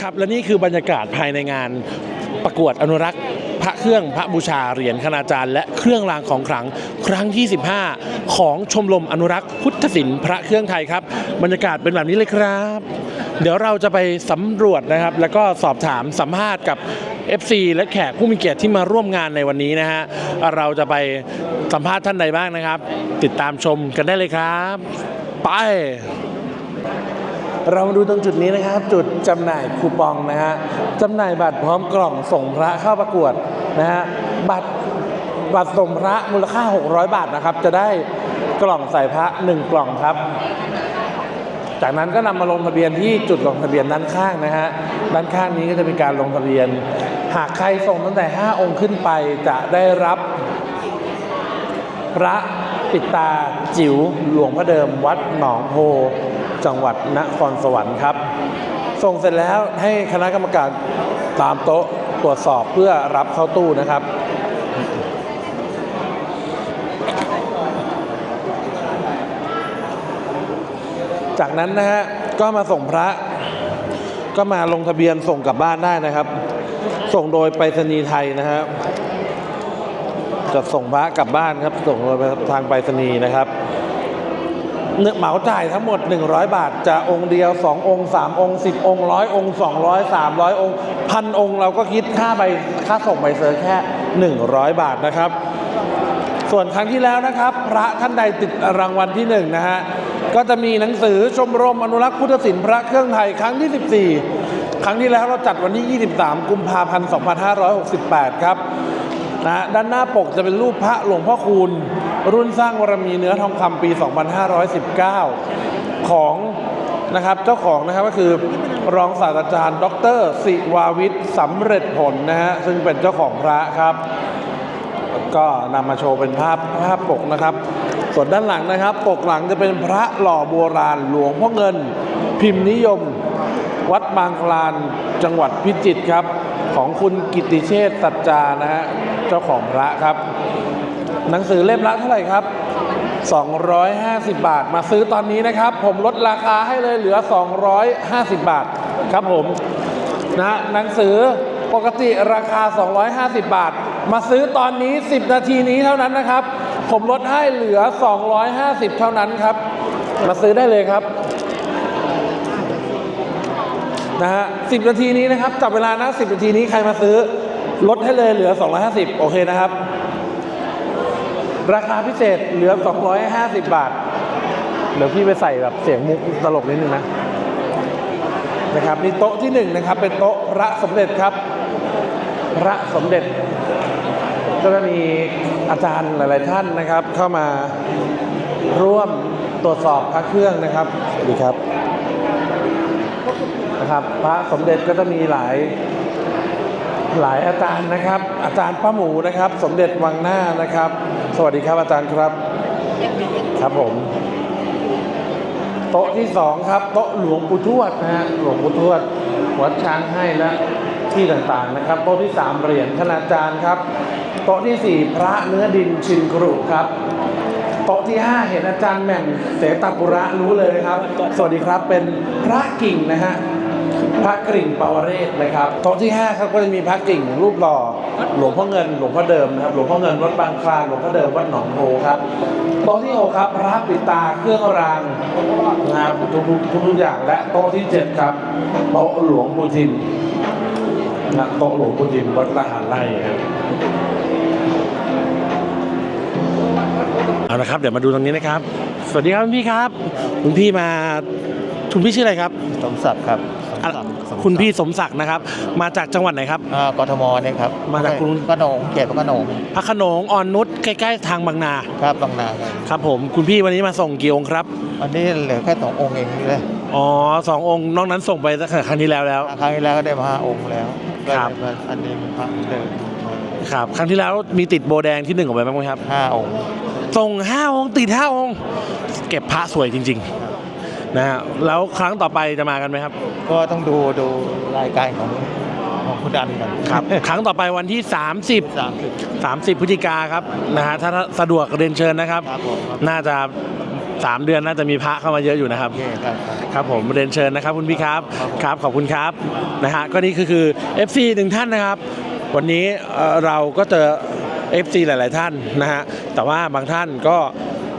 ครับและนี่คือบรรยากาศภายในงานประกวดอนุรักษ์พระเครื่องพระบูชาเหรียญคณาจารย์และเครื่องรางของขลังครั้งที่ 15 ของชมรมอนุรักษ์พุทธศิลป์พระเครื่องไทยครับ บรรยากาศเป็นแบบนี้เลยครับ เดี๋ยวเราจะไปสำรวจนะครับ แล้วก็สอบถามสัมภาษณ์กับ FC และแขกผู้มีเกียรติที่มาร่วมงานในวันนี้นะฮะเราจะไปสัมภาษณ์ท่านใดบ้างนะครับ ติดตามชมกันได้เลยครับ ไป เรามาดูตรงจุดนี้นะครับ จุดจำหน่ายคูปองนะฮะจำหน่ายบัตรพร้อมกล่องส่งพระเข้าประกวดนะฮะบัตรบัตรส่งพระมูลค่า 600 บาทนะครับ จะได้กล่องใส่พระ 1 กล่องครับ จากนั้นก็นำมาลงทะเบียนที่จุดลงทะเบียนด้านข้างนะฮะด้านข้างนี้ก็จะมีการลงทะเบียน หากใครส่งตั้งแต่ 5 องค์ขึ้นไปจะได้รับ พระปิตาจิ๋วหลวงพ่อเดิมวัดหนองโพ จังหวัดนครสวรรค์ครับ ส่งเสร็จแล้วให้คณะกรรมการตามโต๊ะตรวจสอบเพื่อรับเข้าตู้นะครับจากนั้นนะฮะก็มาส่งพระ ก็มาลงทะเบียนส่งกลับบ้านได้นะครับ ส่งโดยไปรษณีย์ไทยนะครับจะส่งพระกลับบ้านครับ ส่งโดยทางไปรษณีย์นะครับ เนื้อเหมาจ่ายทั้งหมด 100 บาท จะองค์เดียว 2 องค์ 3 องค์ 10 องค์ร้อยองค์ 200 300 องค์พันองค์เราก็คิดค่าใบค่าส่งใบเซอร์แค่ 100 บาทนะครับ ส่วนครั้งที่แล้วนะครับ พระท่านใดติดรางวัลที่หนึ่งนะฮะก็จะมีหนังสือชมรมอนุรักษ์พุทธศิลป์พระเครื่องไทยครั้งที่ 14 ครั้งที่แล้วเราจัดวันที่ 23 กุมภาพันธ์ 2568 ครับ นะด้านหน้าปกจะเป็นรูปพระหลวงพ่อคูณ รุ่นสร้างวรมีเนื้อทองคำปี 2519 ของนะครับเจ้าของนะครับก็คือรองศาสตราจารย์ ดรศิวาวิทย์สำเร็จผลนะฮะซึ่งเป็นเจ้าของพระครับ ก็นำมาโชว์เป็นภาพภาพปกนะครับ ส่วนด้านหลังนะครับ ปกหลังจะเป็นพระหล่อโบราณหลวงพ่อเงิน พิมพ์นิยม วัดบางคลานจังหวัดพิจิตรครับ ของคุณกิติเชษฐ์สัจจานะฮะ เจ้าของพระครับ หนังสือเล่มละเท่าไหร่ครับ 250 บาท มาซื้อตอนนี้นะครับ ผมลดราคาให้เลยเหลือ 250 บาทครับผมนะหนังสือปกติราคา 250 บาท มาซื้อตอนนี้ 10 นาทีนี้เท่านั้นนะครับ ผมลดให้เหลือ 250 เท่านั้นครับ มาซื้อได้เลยครับนะฮะ10นาทีนี้นะครับจับเวลานะ 10 นาทีนี้ใครมาซื้อ ลดให้เลยเหลือ 250 โอเคนะครับ ราคาพิเศษเหลือ 250 บาท เดี๋ยวพี่ไปใส่แบบเสียงมุกตลกนิดนึงนะนะครับนี่โต๊ะที่หนึ่งนะครับ เป็นโต๊ะพระสมเด็จครับ พระสมเด็จ ก็จะมีอาจารย์หลาย ๆ ท่านนะครับ เข้ามาร่วมตรวจสอบพระเครื่องนะครับสวัสดีครับนะครับ พระสมเด็จก็จะมีหลาย หลายอาจารย์นะครับ อาจารย์ป้าหมูนะครับ สมเด็จวังหน้านะครับ สวัสดีครับอาจารย์ครับ ครับผม โต๊ะที่สองครับโต๊ะหลวงปู่ทวดนะฮะหลวงปู่ทวดวัดช้างให้และที่ต่างๆนะครับ โต๊ะที่สามเหรียญคณาจารย์ครับ โต๊ะที่สี่พระเนื้อดินชินกรุครับโต๊ะที่ห้าเห็นอาจารย์แหม่มเสตปุระรู้เลยนะครับ สวัสดีครับเป็นพระกิ่งนะฮะ พระกริ่งปาวเรศนะครับโต๊ะที่5ครับก็จะมีพระกิ่งรูปหล่อหลวงพ่อเงินหลวงพ่อเดิมนะครับหลวงพ่อเงินวัดบางคลานหลวงพ่อเดิมวัดหนองโพครับโต๊ะที่6ครับพระปิดตาเครื่องรางนะครับทุกๆทุกๆอย่างและโต๊ะที่7ครับโต๊ะหลวงปู่ทิมนะโต๊ะหลวงปู่ทิมวัดละหารไร่ครับเอาละครับเดี๋ยวมาดูตรงนี้นะครับ สวัสดีครับคุณพี่ครับคุณพี่มาคุณพี่ชื่ออะไรครับ สมศักดิ์ครับอะ คุณพี่สมศักดิ์นะครับ มาจากจังหวัดไหนครับ อ่ากทมเนี่ยครับมาจากกรุงขนงเขตพระโขนงพระโขนงอ่อนนุชใกล้ๆทางบางนาครับบางนาครับครับผมคุณพี่วันนี้มาส่งกี่องค์ครับวันนี้เหลือแค่สององค์เองเลยอ๋อสององค์นอกนั้นส่งไปตั้งแต่ครั้งที่แล้วแล้ว ครั้งที่แล้วก็ได้มาห้าองค์แล้วครับก็เลยมาอันนี้พระเดิมครับครั้งที่แล้วมีติดโบแดงที่หนึ่งออกไปบ้างไหมครับ ห้าองค์ส่งห้าองค์ติดห้าองค์เก็บพระสวยจริงๆนะฮะแล้วครั้งต่อไปจะมากันไหมครับ ก็ต้องดูดูรายการของของคุณดันกันครับ ครั้งต่อไปวันที่ 30 สามสิบ 30พฤศจิกาครับนะฮะถ้าสะดวกเรียนเชิญนะครับ ครับผมครับ น่าจะสามเดือนน่าจะมีพระเข้ามาเยอะอยู่นะครับ โอเคครับครับ ครับผมเรียนเชิญนะครับคุณพี่ครับครับผม ครับขอบคุณครับนะฮะก็นี่คือคือ FC หนึ่งท่านนะครับ วันนี้เอ่อเราก็เจอ FC หลาย ๆ ท่านนะฮะแต่ว่าบางท่านก็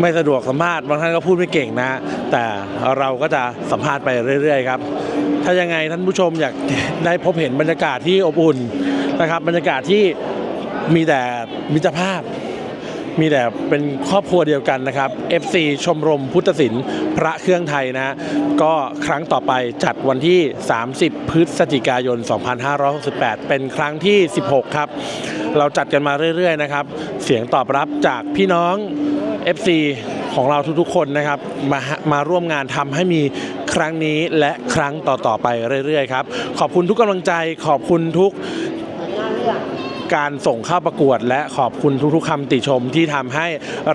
ไม่สะดวกสัมภาษณ์บางท่านก็พูดไม่เก่งนะ แต่เราก็จะสัมภาษณ์ไปเรื่อยๆครับ ถ้ายังไงท่านผู้ชมอยากได้พบเห็นบรรยากาศที่อบอุ่นนะครับ บรรยากาศที่มีแต่มิตรภาพ มีแต่เป็นครอบครัวเดียวกันนะครับ FC ชมรมพุทธศิลป์พระเครื่องไทยนะฮะก็ครั้งต่อไปจัดวันที่ 30 พฤศจิกายน 2568 เป็นครั้งที่ 16 ครับ เราจัดกันมาเรื่อยๆนะครับ เสียงตอบรับจากพี่น้อง FC ของเราทุกๆคนนะครับมามาร่วมงานทำให้มีครั้งนี้และครั้งต่อๆไปเรื่อยๆครับ ขอบคุณทุกกำลังใจขอบคุณทุกการส่งเข้าประกวดและขอบคุณทุกๆคำติชมที่ทำให้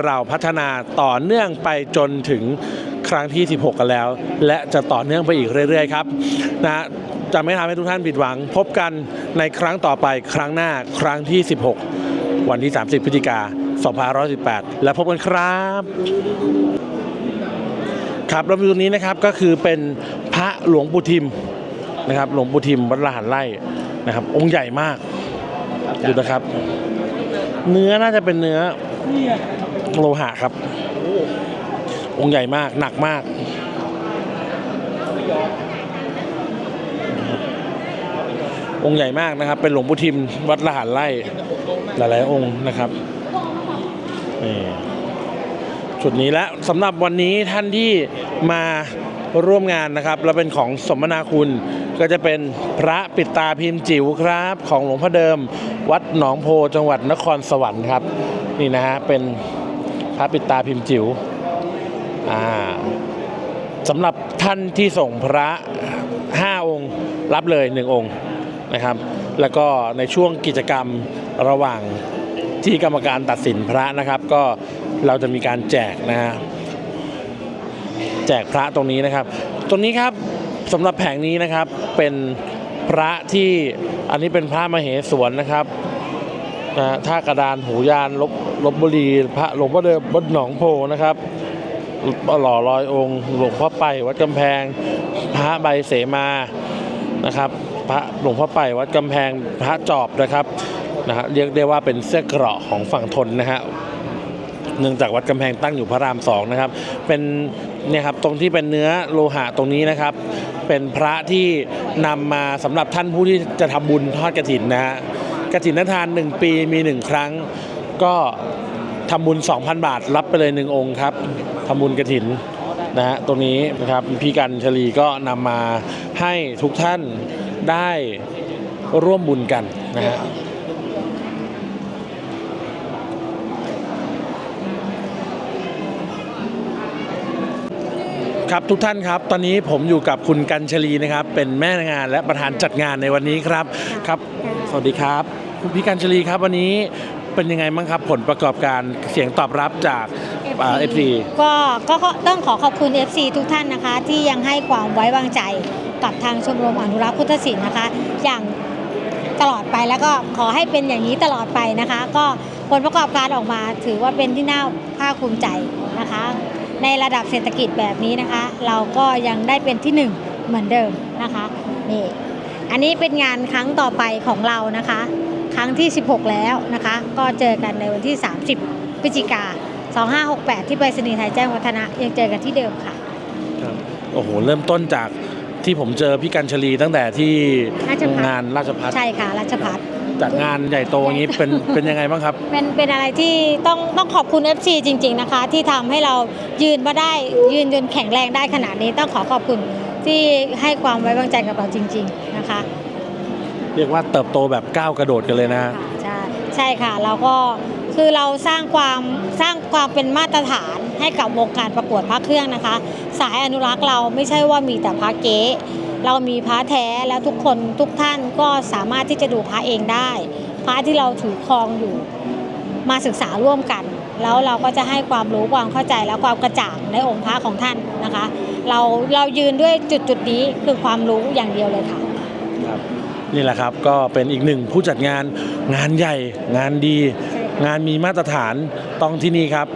เราพัฒนาต่อเนื่องไปจนถึงครั้งที่ 16 กันแล้ว และจะต่อเนื่องไปอีกเรื่อย ๆ ครับนะจะไม่ทำให้ทุกท่านผิดหวัง พบกันในครั้งต่อไปครั้งหน้าครั้งที่ 16 วันที่ 30 พฤศจิกา 2518 และพบกันครับครับแล้ววิวนี้นะครับก็คือเป็นพระหลวงปู่ทิมนะครับ หลวงปู่ทิมวัดละหันไร่นะครับ องค์ใหญ่มากดูนะครับ เนื้อน่าจะเป็นเนื้อโลหะครับ องค์ใหญ่มากหนักมาก องค์ใหญ่มากนะครับ เป็นหลวงปู่ทิมวัดละหันไร่หลาย ๆ องค์นะครับ นี่จุดนี้และสำหรับวันนี้ท่านที่มาร่วมงานนะครับแล้วเป็นของสมนาคุณก็จะเป็นพระปิดตาพิมพ์จิ๋วครับ ของหลวงพ่อเดิม วัดหนองโพจังหวัดนครสวรรค์ครับ นี่นะฮะเป็นพระปิดตาพิมพ์จิ๋วอ่าสำหรับท่านที่ส่งพระ 5 องค์ รับเลย 1 องค์นะครับ แล้วก็ในช่วงกิจกรรมระหว่าง ที่กรรมการตัดสินพระนะครับ ก็เราจะมีการแจกนะฮะแจกพระตรงนี้นะครับ ตรงนี้ครับสำหรับแผงนี้นะครับเป็นพระที่อันนี้เป็นพระมเหสวนนะครับนะท่ากระดานหูยานลบลบบุรีพระหลวงพ่อเดิมวัดหนองโพนะครับหล่อลอยองค์หลวงพ่อไปวัดกำแพง พระใบเสมานะครับ พระหลวงพ่อไปวัดกำแพงพระจอบนะครับ นะฮะเรียกได้ว่าเป็นเสื้อเกราะของฝั่งทนนะฮะเนื่องจากวัดกำแพงตั้งอยู่พระรามสองนะครับ เป็นเนี่ยครับตรงที่เป็นเนื้อโลหะตรงนี้นะครับ เป็นพระที่นำมาสำหรับท่านผู้ที่จะทำบุญทอดกระถินนะฮะกระถินทานหนึ่งปีมีหนึ่งครั้ง ก็ทำบุญ 2,000 บาท รับไปเลยหนึ่งองค์ครับทำบุญกระถินนะฮะตรงนี้นะครับพี่กันชลีก็นำมาให้ทุกท่านได้ร่วมบุญกันนะฮะ ครับทุกท่านครับ ตอนนี้ผมอยู่กับคุณกัญชลีนะครับ เป็นแม่งานและประธานจัดงานในวันนี้ครับครับ สวัสดีครับคุณพี่กัญชลีครับวันนี้เป็นยังไงบ้างครับ ผลประกอบการเสียงตอบรับจากเอฟซีก็ก็ก็ต้องขอขอบคุณ FC ทุกท่านนะคะ ที่ยังให้ความไว้วางใจกับทางชมรมอนุรักษ์พุทธศิลป์นะคะ อย่างตลอดไปแล้วก็ขอให้เป็นอย่างนี้ตลอดไปนะคะ ก็ผลประกอบการออกมาถือว่าเป็นที่น่าภาคภูมิใจนะคะ ในระดับเศรษฐกิจแบบนี้นะคะ เราก็ยังได้เป็นที่หนึ่งเหมือนเดิมนะคะนี่อันนี้เป็นงานครั้งต่อไปของเรานะคะ ครั้งที่ 16 แล้วนะคะ ก็เจอกันในวันที่ 30พฤศจิกา2568 ที่ไปรษณีย์ไทยแจ้งวัฒนะยังเจอกันที่เดิมค่ะโอ้โห เริ่มต้นจากที่ผมเจอพี่กัญชลีตั้งแต่ที่ราชภัฏงานราชพัฒใช่ค่ะราชพัฒ จัดงานใหญ่โตอย่างนี้เป็นเป็นยังไงบ้างครับ เป็นเป็นอะไรที่ต้องต้องขอบคุณ FC จริง ๆนะคะ ที่ทำให้เรายืนมาได้ยืนจนแข็งแรงได้ขนาดนี้ต้องขอขอบคุณที่ให้ความไว้วางใจกับเราจริง ๆนะคะ เรียกว่าเติบโตแบบก้าวกระโดดกันเลยนะฮะ ใช่ใช่ค่ะเราก็คือเราสร้างความสร้างความเป็นมาตรฐานให้กับวงการประกวดพระเครื่องนะคะ สายอนุรักษ์เราไม่ใช่ว่ามีแต่พระเก๊ เรามีพระแท้แล้วทุกคนทุกท่านก็สามารถที่จะดูพระเองได้ พระที่เราถือครองอยู่มาศึกษาร่วมกัน แล้วเราก็จะให้ความรู้ความเข้าใจและความกระจ่างในองค์พระของท่านนะคะ เราเรายืนด้วยจุดจุดนี้คือความรู้อย่างเดียวเลยค่ะครับนี่แหละครับก็เป็นอีกหนึ่งผู้จัดงานงานใหญ่งานดี งานมีมาตรฐานต้องที่นี่ครับ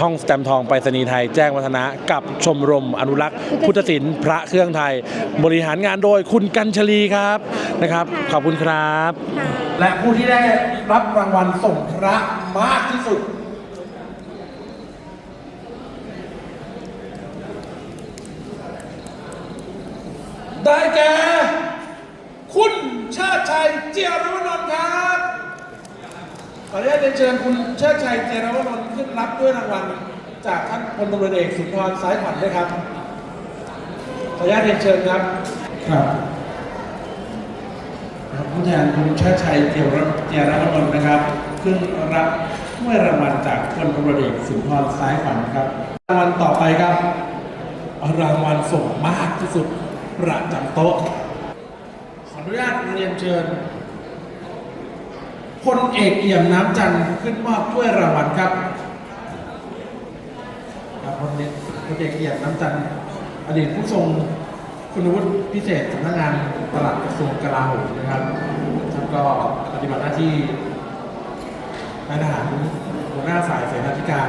ห้องสแตมป์ทองไปรษณีย์ไทยแจ้งวัฒนะกับชมรมอนุรักษ์ พุทธศิลป์พระเครื่องไทย บริหารงานโดยคุณกัญชลีครับนะครับ ขอบคุณครับ และผู้ที่ได้รับรางวัลส่งพระมากที่สุดได้แก่คุณเชิดชัยเจียรวนนท์ครับข ออนุญาตเรียนเชิญคุณเชิดชัยเจรวนนท์ขึ้นรับด้วยรางวัลจากท่านพลตำรวจเอกสุนทรสายขวัญด้วยครับ ขออนุญาตเรียนเชิญครับ ครับผู้แทนคุณเชิดชัยเจียรเจียรนนท์นะครับ ขึ้นรับถ้วยรางวัลจากพลตำรวจเอกสุนทรสายขวัญครับ รางวัลต่อไปครับ รางวัลส่งมากที่สุดประจำโต๊ะ ขออนุญาตเรียนเชิญ พลเอกเอี่ยมน้ำจันทร์ขึ้นมอบถ้วยรางวัลครับพลเอกพลเอกเอี่ยมน้ำจันทร์อดีตผู้ทรงคุณวุฒิพิเศษสำนักงานตลาดกระทรวงกลาโหมนะครับท่านก็ปฏิบัติหน้าที่นายทหารหัวหน้าฝ่ายเสนาธิการ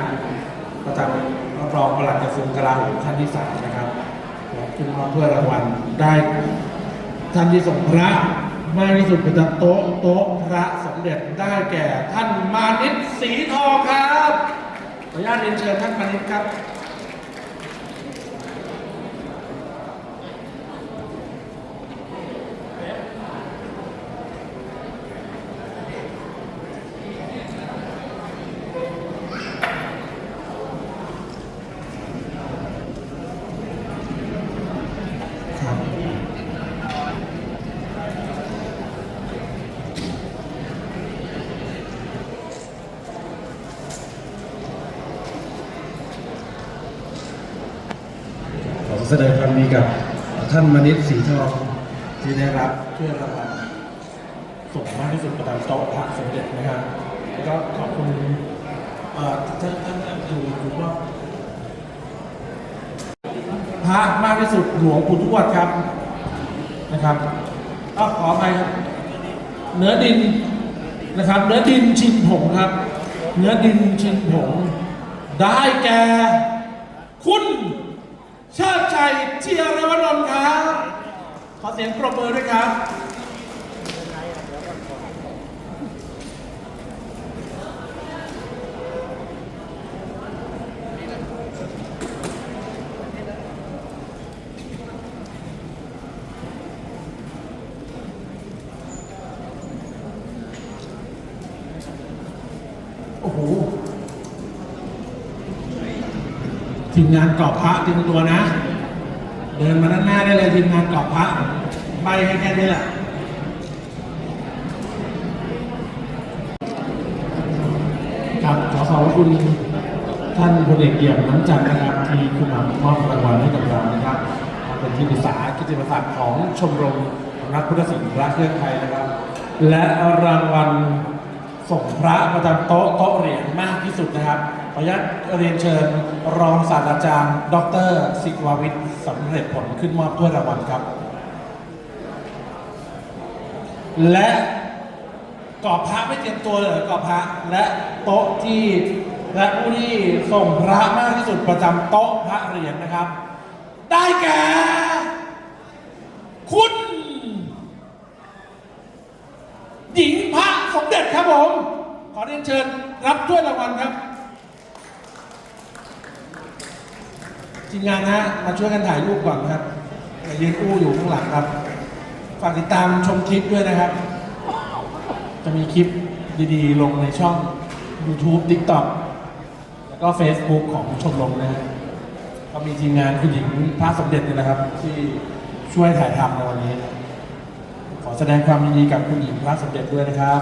ประจำรองปลัดกระทรวงกลาโหมท่านที่สามนะครับขึ้นมอบถ้วยรางวัลได้ท่านที่ส่งพระ มากที่สุดประจำโต๊ะโต๊ะพระสมเด็จได้แก่ท่านมานิตสีทองครับ ขออนุญาตเรียนเชิญท่านมานิตครับครับ แสดงความดีกับท่านมณิตสีทองที่ได้รับเพื่อรางวัลส่งมากที่สุดประจำโต๊ะพระสมเด็จนะครับแล้วก็ขอบคุณท่านท่านท่านดูดูว่าพระมากที่สุดหลวงปู่ทวดครับนะครับอ้าวขออภัยครับ เนื้อดินนะครับ เนื้อดินชินผงครับ เนื้อดินชินผงได้แก่คุณ เชิดชัยเชียรวนนท์ครับ ขอเสียงปรบมือด้วยครับ ทีมงานกรอบพระเตรียมตัวนะ เดินมาด้านหน้าได้เลยทีมงานกรอบพระใบให้แค่นี้แหละครับขอขอบคุณท่านพลเอกเกียรติน้ำจันทร์นะครับที่ขึ้นมามอบรางวัลให้กับเรานะครับเป็นที่ปรึกษากิจศักดิ์ของชมรมรักพุทธศิลป์พระเครื่องไทยนะครับ และรางวัลส่งพระประจำโต๊ะโต๊ะเหรียญมากที่สุดนะครับ ขออนุญาตเรียนเชิญรองศาสตราจารย์ ดรศิกวาวิทย์สำเร็จผลขึ้นมอบถ้วยรางวัลครับ และกอบพระไม่เตรียมตัวเลยกอบพระและโต๊ะที่และผู้ที่ส่งพระมากที่สุดประจำโต๊ะพระเหรียญนะครับ ได้แก่ คุณ หญิงพระสมเด็จครับผม ขอเรียนเชิญรับถ้วยรางวัลครับ ทีมงานนะฮะมาช่วยกันถ่ายรูปก่อนนะครับอย่ายืนอู้อยู่ข้างหลังครับ ฝากติดตามชมคลิปด้วยนะครับ จะมีคลิปดีๆ ลงในช่อง YouTube TikTok แล้วก็ Facebook ของชมรมนะฮะก็มีทีมงานคุณหญิงพระสมเด็จนี่นะครับ ที่ช่วยถ่ายทำในวันนี้ ขอแสดงความยินดีกับคุณหญิงพระสมเด็จด้วยนะครับ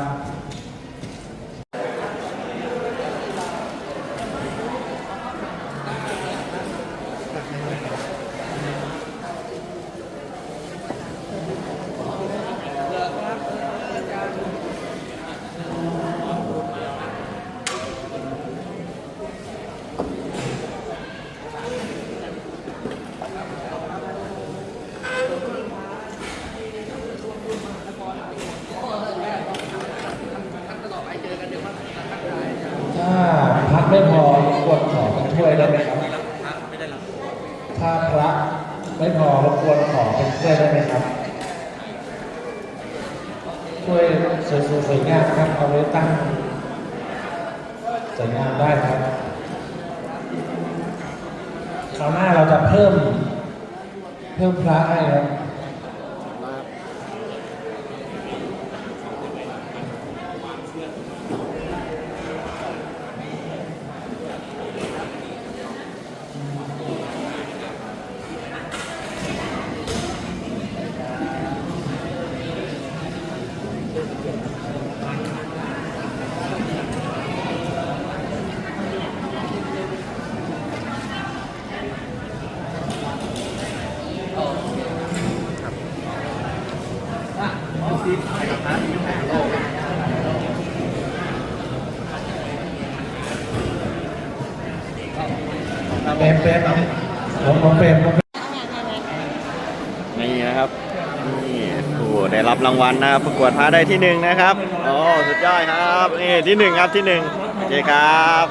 ระไม่พอรบกวนขอเป็นถ้วยได้ไหมครับ ช่วยสวยๆงามครับเอาไว้ตั้งสวยงามได้ครับคราวหน้าเราจะเพิ่มเพิ่มพระให้ครับ เปรมเปรมผมผมเปรมผม นี่นะครับนี่ผู้ได้รับรางวัลนะครับประกวดพาได้ที่หนึ่งนะครับโอ้สุดยอดครับนี่ที่หนึ่งครับที่หนึ่งโอเคครับ